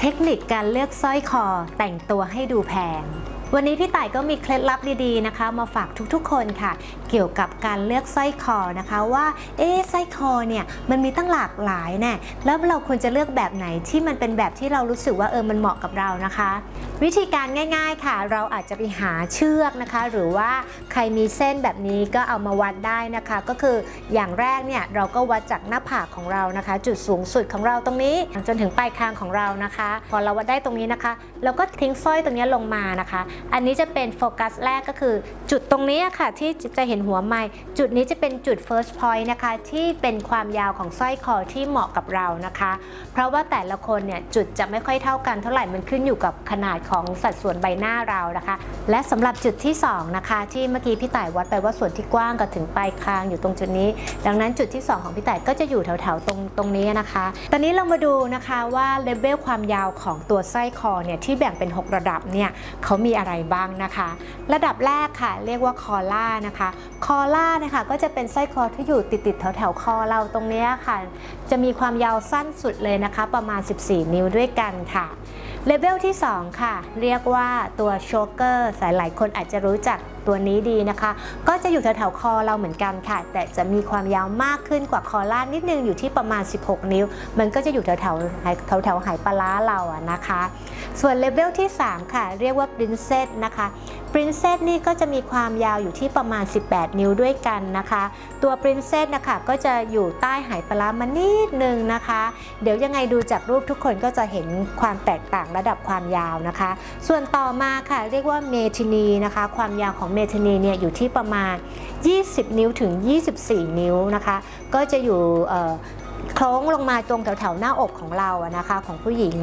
เทคนิคการเลือกสร้อยคอแต่งตัวให้ดูแพง วันนี้พี่ต่ายก็มีเคล็ดลับดีๆนะคะ มาฝากทุกๆ คนค่ะ เกี่ยวกับการเลือกสร้อยคอนะคะว่าเอ๊สร้อยคอเนี่ยมันมีตั้งหลากหลายแน่แล้วเราควรจะเลือกแบบไหนที่มันเป็นแบบที่เรารู้สึกว่าเออมันเหมาะกับเรานะคะ วิธีการง่าย ๆค่ะ เราอาจจะไปหาเชือกนะคะ หรือว่าใครมีเส้นแบบนี้ก็เอามาวัดได้นะคะ ก็คืออย่างแรกเนี่ยเราก็วัดจากหน้าผากของเรานะคะ จุดสูงสุดของเราตรงนี้จนถึงปลายคางของเรานะคะ พอเราวัดได้ตรงนี้นะคะ เราก็ทิ้งสร้อยตรงนี้ลงมานะคะอันนี้จะเป็นโฟกัสแรกก็คือ จุดตรงนี้ค่ะที่จะเห็นหัวไม้จุดนี้จะเป็นจุด first point นะคะ ที่เป็นความยาวของสร้อยคอที่เหมาะกับเรานะคะ เพราะว่าแต่ละคนเนี่ยจุดจะไม่ค่อยเท่ากันเท่าไหร่มันขึ้นอยู่กับขนาดของสัดส่วนใบหน้าเรานะคะ และสำหรับจุดที่สองนะคะที่เมื่อกี้พี่ต่ายวัดไปว่าส่วนที่กว้างกับถึงปลายคางอยู่ตรงจุดนี้ ดังนั้นจุดที่สองของพี่ต่ายก็จะอยู่แถวๆตรงตรงนี้นะคะ ตอนนี้เรามาดูนะคะว่าเลเวลความยาวของตัวสร้อยคอเนี่ยที่แบ่งเป็น 6 ระดับเนี่ยเขามีอะะไรบ้างนะคะ ระดับแรกค่ะ เรียกว่าคอล่านะคะ คอล่านะคะก็จะเป็นสร้อยคอที่อยู่ติดๆแถวๆคอเราตรงนี้ค่ะ จะมีความยาวสั้นสุดเลยนะคะ ประมาณ 14 นิ้วด้วยกันค่ะเลเวลที่ 2 ค่ะ เรียกว่าตัวโชเกอร์ สายหลายคนอาจจะรู้จัก ตัวนี้ดีนะคะ ก็จะอยู่แถวๆคอเราเหมือนกันค่ะ แต่จะมีความยาวมากขึ้นกว่าคอล่านิดนึงอยู่ที่ประมาณ 16 นิ้ว มันก็จะอยู่แถวๆแถวๆแถวหายปลาร้าเราอะนะคะ ส่วนเลเวลที่ 3 ค่ะ เรียกว่า Princess นะคะ Princess นี่ก็จะมีความยาวอยู่ที่ประมาณ 18 นิ้วด้วยกันนะคะ ตัว Princess นะคะก็จะอยู่ใต้หายปลาร้ามานิดนึงนะคะ เดี๋ยวยังไงดูจากรูปทุกคนก็จะเห็นความแตกต่างระดับความยาวนะคะ ส่วนต่อมาค่ะเรียกว่าเมทินีนะคะ ความยาวของเมทินีเนี่ยอยู่ที่ประมาณ 20 นิ้วถึง 24 นิ้วนะคะ ก็จะอยู่คล้อโค้งลงมาตรงแถวๆหน้าอกของเราอะนะคะของผู้หญิง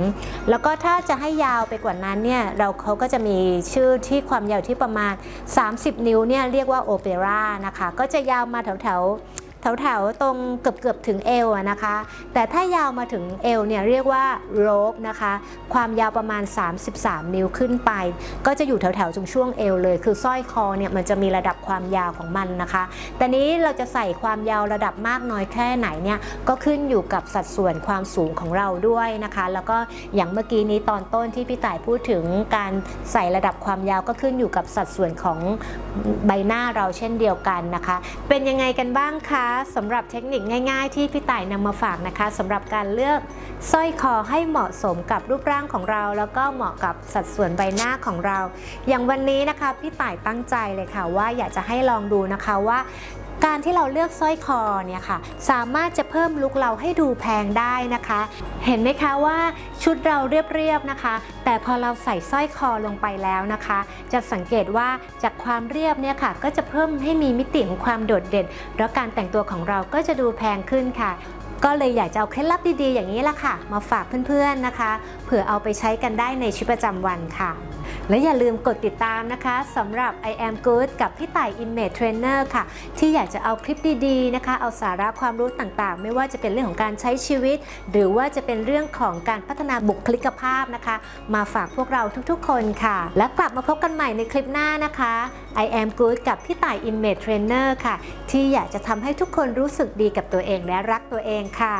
แล้วก็ถ้าจะให้ยาวไปกว่านั้นเนี่ยเราเขาก็จะมีชื่อที่ความยาวที่ประมาณ 30 นิ้วเนี่ยเรียกว่าโอเปร่านะคะ ก็จะยาวมาแถวๆ แถวๆตรงเกือบๆถึงเอวนะคะ แต่ถ้ายาวมาถึงเอวเนี่ยเรียกว่าโรบนะคะ ความยาวประมาณ 33 นิ้วขึ้นไป ก็จะอยู่แถวๆตรงช่วงเอวเลย คือสร้อยคอเนี่ยมันจะมีระดับความยาวของมันนะคะ แต่นี้เราจะใส่ความยาวระดับมากน้อยแค่ไหนเนี่ยก็ขึ้นอยู่กับสัดส่วนความสูงของเราด้วยนะคะ แล้วก็อย่างเมื่อกี้นี้ตอนต้นที่พี่ต่ายพูดถึงการใส่ระดับความยาวก็ขึ้นอยู่กับสัดส่วนของใบหน้าเราเช่นเดียวกันนะคะ เป็นยังไงกันบ้างคะสำหรับเทคนิคง่ายๆ ที่พี่ต่ายนำมาฝากนะคะสำหรับการเลือกสร้อยคอให้เหมาะสมกับรูปร่างของเรา แล้วก็เหมาะกับสัดส่วนใบหน้าของเรา อย่างวันนี้นะคะพี่ต่ายตั้งใจเลยค่ะว่าอยากจะให้ลองดูนะคะว่า การที่เราเลือกสร้อยคอเนี่ยค่ะสามารถจะเพิ่มลุคเราให้ดูแพงได้นะคะ เห็นไหมคะว่าชุดเราเรียบๆนะคะ แต่พอเราใส่สร้อยคอลงไปแล้วนะคะ จะสังเกตว่าจากความเรียบเนี่ยค่ะ ก็จะเพิ่มให้มีมิติของความโดดเด่น แล้วการแต่งตัวของเราก็จะดูแพงขึ้นค่ะก็เลยอยากจะเอาเคล็ดลับดีๆ อย่างนี้ละค่ะ มาฝากเพื่อนๆนะคะ เผื่อเอาไปใช้กันได้ในชีวิตประจำวันค่ะ และอย่าลืมกดติดตามนะคะสำหรับ I am good กับพี่ต่าย Image Trainer ค่ะ ที่อยากจะเอาคลิปดีๆนะคะ เอาสาระความรู้ต่างๆ ไม่ว่าจะเป็นเรื่องของการใช้ชีวิต หรือว่าจะเป็นเรื่องของการพัฒนาบุคลิกภาพนะคะ มาฝากพวกเราทุกๆ คนค่ะ และกลับมาพบกันใหม่ในคลิปหน้านะคะ I am good กับพี่ต่าย Image Trainer ค่ะ ที่อยากจะทำให้ทุกคนรู้สึกดีกับตัวเองและรักตัวเองค่ะ